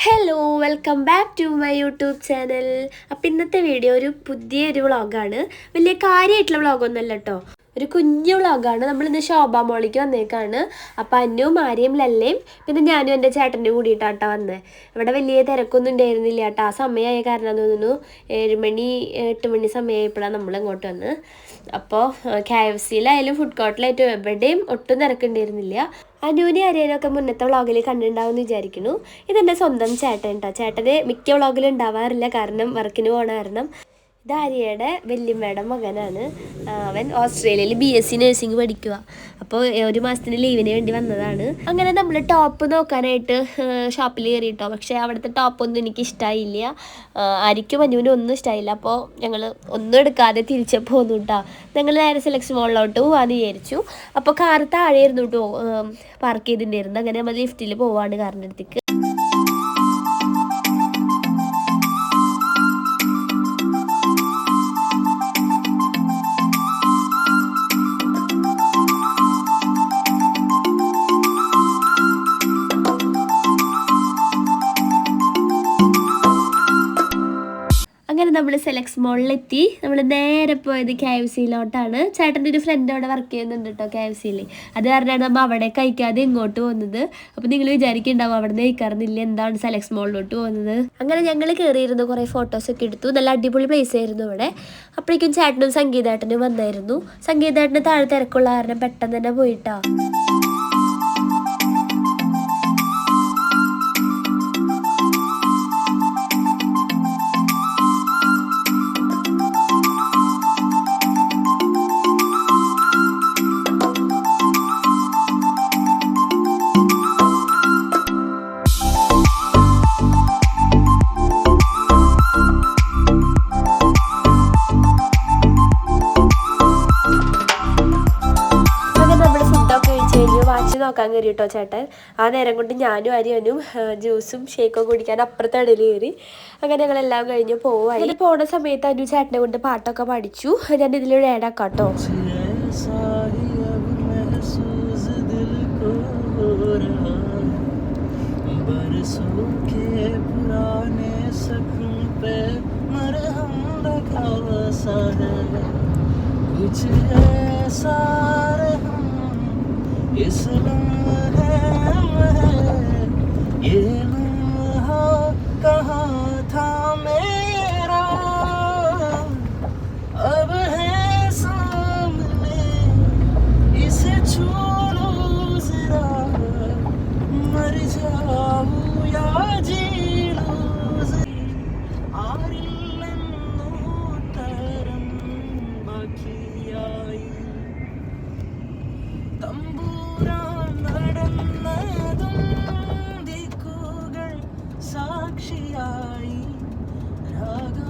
Hello welcome back to my YouTube channel അപ്പം ഇന്നത്തെ video ഒരു പുതിയൊരു വ്ളോഗാണ് വലിയ കാര്യമായിട്ടുള്ള വ്ളോഗൊന്നുമല്ല കേട്ടോ ഒരു കുഞ്ഞു വ്ളോഗാണ്. നമ്മളിന്ന് ശോഭ മോളിക്ക് വന്നേക്കാണ്. അപ്പം അന്നും ആര്യയും ലല്ലയും പിന്നെ ഞാനും എന്റെ ചേട്ടന്റെ കൂടിയിട്ടാട്ടോ വന്നത് ഇവിടെ വലിയ തിരക്കൊന്നും ഉണ്ടായിരുന്നില്ല കേട്ടോ. ആ സമയമായ കാരണം തോന്നുന്നു ഏഴ് മണി എട്ട് മണി സമയമായപ്പോഴാണ് നമ്മൾ ഇങ്ങോട്ട് വന്ന്. അപ്പോൾ കെ എഫ് സിയിലായാലും ഫുഡ് കോർട്ടിലായിട്ടും എവിടെയും ഒട്ടും തിരക്കുണ്ടായിരുന്നില്ല. അനുവിനെ അരേനൊക്കെ മുന്നത്തെ വ്ളോഗിൽ കണ്ടിട്ടുണ്ടാവും എന്ന് വിചാരിക്കുന്നു. ഇതെന്റെ സ്വന്തം ചേട്ടൻ കേട്ടോ ചേട്ടന് മിക്ക വ്ളോഗിലും ഉണ്ടാവാറില്ല. കാരണം വർക്കിന് പോകണ കാരണം. ഇത് വല്യമ്മയുടെ മകനാണ്. അവൻ ഓസ്ട്രേലിയയിൽ ബി എസ് സി നഴ്സിംഗ് പഠിക്കുക അപ്പോൾ ഒരു മാസത്തിന് ലീവിന് വേണ്ടി വന്നതാണ്. അങ്ങനെ നമ്മൾ ടോപ്പ് നോക്കാനായിട്ട് ഷോപ്പിൽ കയറിയിട്ടോ പക്ഷേ അവിടുത്തെ ടോപ്പൊന്നും എനിക്ക് ഇഷ്ടമായില്ല ആരിക്കും മഞ്ഞുവിനും ഒന്നും ഇഷ്ടമായില്ല അപ്പോൾ ഞങ്ങൾ ഒന്നും എടുക്കാതെ തിരിച്ച് പോന്നു കേട്ടോ ഞങ്ങൾ നേരെ സെലക്ഷൻ മോളിലോട്ട് പോകാമെന്ന് വിചാരിച്ചു. അപ്പോൾ കാർ താഴെ ഇരുന്നു കേട്ടോ പാർക്ക് ചെയ്തിട്ടുണ്ടായിരുന്നു അങ്ങനെ നമ്മൾ ലിഫ്റ്റിൽ പോവാണ് കാറിന്റെ അടുത്തേക്ക്. നമ്മൾ മോളിലെത്തി നമ്മൾ നേരെ പോയത് കെ എഫ് സിയിലോട്ടാണ് ചേട്ടന്റെ ഒരു ഫ്രണ്ട് അവിടെ വർക്ക് ചെയ്യുന്നുണ്ട് കേട്ടോ കെ എഫ് സിയിൽ അത് കാരണമാണ് നമ്മൾ അവിടെ കഴിക്കാതെ ഇങ്ങോട്ട് പോകുന്നത്. അപ്പോൾ നിങ്ങൾ വിചാരിക്കുന്നുണ്ടാവും അവിടെ നിന്ന് കഴിക്കാറുന്നില്ല. എന്താണ് സെലക്സ് മോളിലോട്ട് പോകുന്നത്? അങ്ങനെ ഞങ്ങൾ കയറിയിരുന്നു കുറേ ഫോട്ടോസൊക്കെ എടുത്തു. നല്ല അടിപൊളി പ്ലേസ് ആയിരുന്നു ഇവിടെ അപ്പോഴേക്കും ചേട്ടനും സംഗീതേട്ടനും വന്നായിരുന്നു. സംഗീതേട്ടന് താഴെ തിരക്കുള്ള കാരണം പെട്ടെന്ന് തന്നെ പോയിട്ടാ. നോക്കാൻ കയറി കേട്ടോ ചേട്ടൻ ആ നേരം കൊണ്ട് ഞാനും അരിയനും ജ്യൂസും ഷേക്കൊക്കെ കുടിക്കാൻ അപ്പുറത്തെ ഇടയിൽ കയറി അങ്ങനെ ഞങ്ങളെല്ലാം കഴിഞ്ഞ് പോവായി അങ്ങനെ പോണ സമയത്ത് അനു ചേട്ടനെ കൊണ്ട് പാട്ടൊക്കെ പഠിച്ചു ഞാൻ ഇതിലൂടെ ഏടാക്കാം കേട്ടോ ऐसा ही अब महसूस दिल को हो रहा बरसों के पुराने सपन पे मरहम लगा सा है कुछ ऐसा സാക്ഷിയായി രാഗാർദ്രമായോരോ